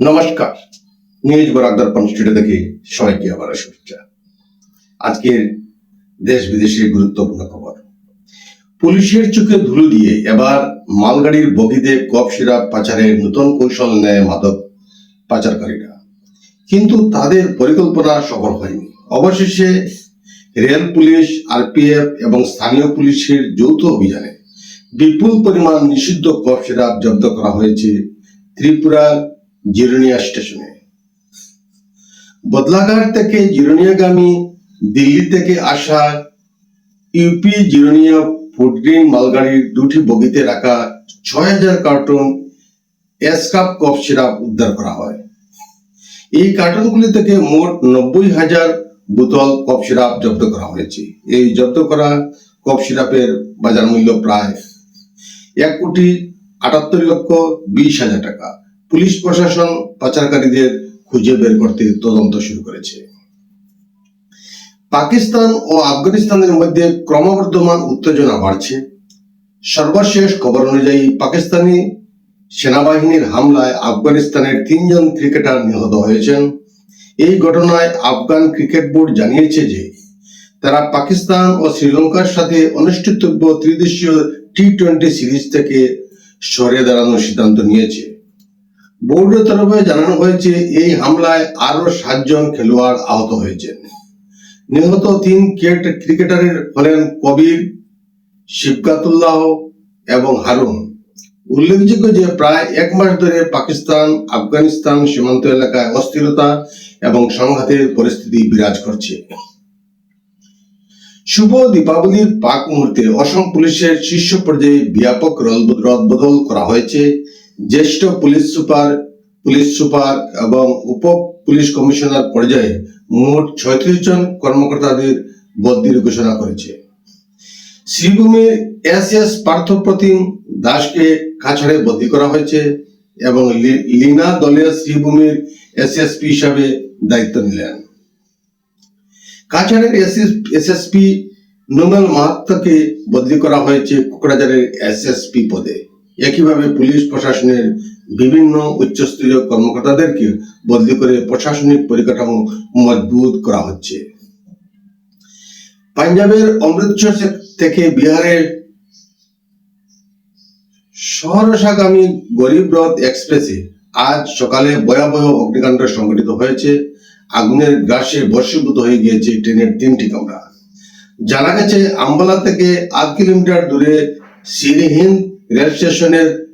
নমস্কার, নিউজ বরাক দর্পণ স্টুডিও থেকে সবাইকে আবার শুভেচ্ছা। আজকের দেশ বিদেশের গুরুত্বপূর্ণ খবর। পুলিশের চোখে ধুলো দিয়ে এবার মালগাড়ির বগিতে কফ সিরাপ পাচারের নতুন কৌশল নেয় মাদক পাচারকারীরা। কিন্তু তাদের পরিকল্পনা সফল হয়নি। অবশেষে রেল পুলিশ, আরপিএফ এবং স্থানীয় পুলিশের যৌথ অভিযানে বিপুল পরিমাণ নিষিদ্ধ কফ জব্দ করা হয়েছে ত্রিপুরার জিরোনিয়া স্টেশনে। বদলাঘাট থেকে জিরোনিয়াগামী দিল্লি থেকে আসা ইউপি জিরোনিয়া ফুডগ্রিন মালগাড়ির দুটি বগিতে রাখা ছয় হাজার কার্টুন এসকাপ কফ সিরাপ উদ্ধার করা হয়। এই কার্টুনগুলি থেকে মোট নব্বই হাজার বোতল কফ সিরাপ জব্দ করা হয়েছে। এই জব্দ করা কফ সিরাপের বাজার মূল্য প্রায় এক কোটি আটাত্তর লক্ষ বিশ হাজার টাকা। পুলিশ প্রশাসন পাচারকারীদের খুঁজে বের করতে তদন্ত শুরু করেছে। পাকিস্তান ও আফগানিস্তানের মধ্যে ক্রমবর্ধমান উত্তেজনা বাড়ছে। সর্বশেষ খবর অনুযায়ী পাকিস্তানি সেনাবাহিনীর হামলায় আফগানিস্তানের তিনজন ক্রিকেটার নিহত হয়েছেন। এই ঘটনায় আফগান ক্রিকেট বোর্ড জানিয়েছে যে, তারা পাকিস্তান ও শ্রীলঙ্কার সাথে অনুষ্ঠিতব্য ত্রিদেশীয় টি টোয়েন্টি সিরিজ থেকে সরে দাঁড়ানোর সিদ্ধান্ত নিয়েছে। বোর্ডের তরফে জানানো হয়েছে, এই হামলায় আরও সাতজন খেলোয়াড় আহত হয়েছেন। নিহত তিন ক্রিকেট- ক্রিকেটারের হলেন কবির, শিবকাতুল্লাহ এবং হারুন। উল্লেখযোগ্য যে প্রায় এক মাস ধরে পাকিস্তান, আফগানিস্তান সীমান্ত এলাকায় অস্থিরতা এবং সংঘাতের পরিস্থিতি বিরাজ করছে। শুভ দীপাবলির পাক মুহূর্তে অসম পুলিশের শীর্ষ পর্যায়ে ব্যাপক রদ- রদবদল করা হয়েছে। জ্যেষ্ঠ পুলিশ সুপার পুলিশ সুপার এবং উপ পুলিশ কমিশনার পর্যায়ে মোট ছয়ত্রিশ জন কর্মকর্তাদের বদলির ঘোষণা করেছে। শ্রীভূমির এস এস পার্থপ্রতিম দাসকে কাছাড়ে বদলি করা হয়েছে এবং লীনা দলের শ্রীভূমির এসএসপি হিসাবে দায়িত্ব নিলেন। কাছাড়ের এসএসপি নোমেল মাহাত্মকে বদলি করা হয়েছে কোকড়াঝাড়ের এসএসপি পদে। একইভাবে পুলিশ প্রশাসনের বিভিন্ন উচ্চস্তরীয় কর্মকর্তাদেরকে বদলি করে প্রশাসনিক পরিকাঠামো মজবুত করা হচ্ছে। পাঞ্জাবের অমৃতসর থেকে বিহারের সহরসাগামী গরিব রথ এক্সপ্রেসে আজ সকালে ভয়াবহ অগ্নিকাণ্ড সংঘটিত হয়েছে। আগুনের গ্রাসে বর্ষীভূত হয়ে গিয়েছে ট্রেনের তিনটি কামরা। জানা গেছে, আম্বালা থেকে আট কিলোমিটার দূরে সিরিহিন রেল স্টেশনের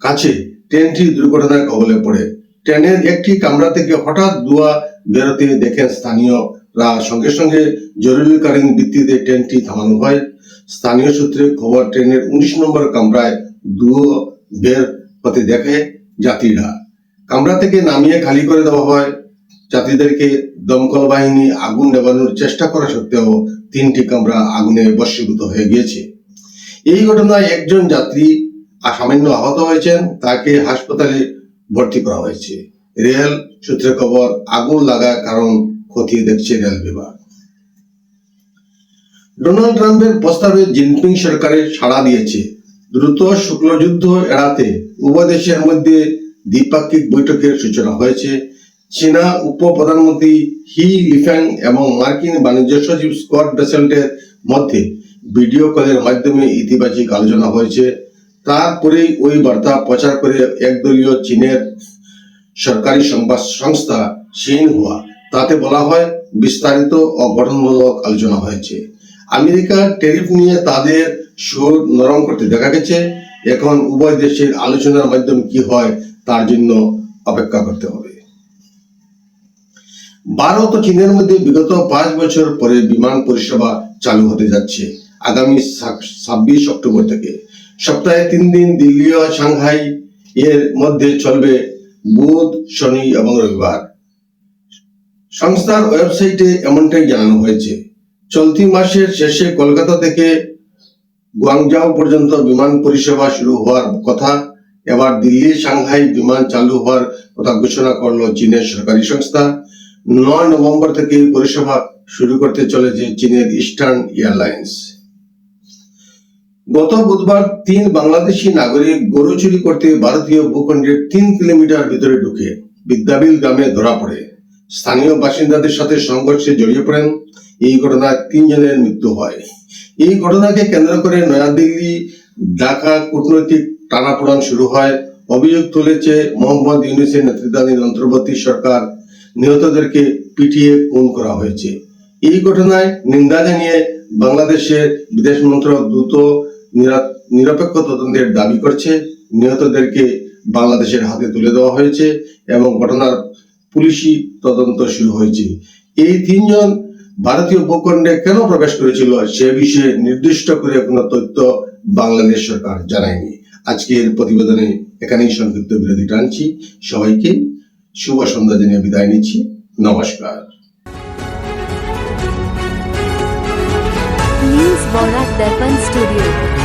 কাছে ট্রেনটি দুর্ঘটনার কবলে পড়ে। ট্রেনের একটি কামরা থেকে হঠাৎ ধোঁয়া বেরোতে দেখেন স্থানীয়রা। সঙ্গে সঙ্গে জরুরিকালীন ভিত্তিতে ট্রেনটি থামানো হয়। স্থানীয় সূত্রে খবর, ট্রেনের উনিশ নম্বর কামরায় ধুয়ো বের হতে দেখে যাত্রীরা। কামরা থেকে নামিয়ে খালি করে দেওয়া হয়। যাত্রীদেরকে দমকল বাহিনী আগুন নেবানোর চেষ্টা করা সত্ত্বেও তিনটি কামরা আগুনে বর্ষীভূত হয়ে গিয়েছে। এই ঘটনায় একজন যাত্রী সামান্য আহত হয়েছেন। তাকে হাসপাতালে ভর্তি করা হয়েছে। রেল সূত্রে খবর, আগুন লাগার কারণ খতিয়ে দেখছে রেল বিভাগ। ডোনাল্ড ট্রাম্পের প্রস্তাবে জিনপিং সরকারের সাড়া দিয়েছে। দ্রুত শুক্লযুদ্ধ এড়াতে উভয় দেশের মধ্যে দ্বিপাক্ষিক বৈঠকের সূচনা হয়েছে। চীনা উপ প্রধানমন্ত্রী হি লিফ্যাং এবং মার্কিন বাণিজ্য সচিব স্কট বেসেল্টের মধ্যে ভিডিও কলের মাধ্যমে ইতিবাচক আলোচনা হয়েছে। তারপরেই ওই বার্তা প্রচার করে একদলীয় চীনের সরকারি সংবাদ সংস্থা সিনহুয়া তাতে বলা হয়, বিস্তারিত ও গঠনমূলক আলোচনা হয়েছে। আমেরিকা ট্যারিফ নিয়ে তাদের সুর নরম করতে দেখা গেছে। এখন উভয় দেশের আলোচনার মাধ্যমে কি হয় তার জন্য অপেক্ষা করতে হবে। ভারত ও চীনের মধ্যে বিগত পাঁচ বছর পরে বিমান পরিষেবা চালু হতে যাচ্ছে, আগামী ছাব্বিশ অক্টোবর থেকে। সপ্তাহে তিন দিন দিল্লি ও সাংহাই এর মধ্যে চলবে বুধ, শনি এবং রবিবার। সংস্থার ওয়েবসাইটে এমনটাই জানানো হয়েছে, চলতি মাসের শেষে কলকাতা থেকে গুয়াংজাও পর্যন্ত বিমান পরিষেবা শুরু হওয়ার কথা এবার দিল্লি সাংহাই বিমান চালু হওয়ার কথা ঘোষণা করল চীনের সরকারি সংস্থা। নয় নভেম্বর থেকে পরিষেবা শুরু করতে চলেছে চীনের ইস্টার্ন এয়ারলাইন্স। গত বুধবার তিন বাংলাদেশি নাগরিক গরু চুরি করতে ভারতীয় ভূখণ্ডের তিন কিলোমিটার ভিতরে ঢুকে বিদ্যাবিল গ্রামে ধরা পড়ে। স্থানীয় বাসিন্দাদের সাথে সংঘর্ষে জড়িয়ে পড়েন। এই ঘটনায় তিনজনের মৃত্যু হয়। এই ঘটনাকে কেন্দ্র করে নয়াদিল্লি, ঢাকা কূটনৈতিক টানাপোড়ান শুরু হয়। অভিযোগ তুলেছে মোহাম্মদ ইউনুসের নেতৃত্বাধীন অন্তর্বর্তী সরকার। নিহতদেরকে পিটিয়ে খুন করা হয়েছে। এই ঘটনায় নিন্দা জানিয়ে বাংলাদেশের বিদেশ মন্ত্রক দ্রুত নিরপেক্ষ তদন্তের দাবি করছে। নিহতদেরকে বাংলাদেশের হাতে তুলে দেওয়া হয়েছে এবং ঘটনার পুলিশি তদন্ত শুরু হয়েছে। এই তিনজন ভারতীয় ভূখণ্ডে কেন প্রবেশ করেছিল সে বিষয়ে নির্দিষ্ট করে কোনো তথ্য বাংলাদেশ সরকার জানায়নি। আজকের প্রতিবেদনে এখানেই সংক্ষিপ্ত বিরতি টানছি। সবাইকে শুভ সন্ধ্যা জানিয়ে বিদায় নিচ্ছি। নমস্কার। নিউজ দর্পণ স্টুডিও।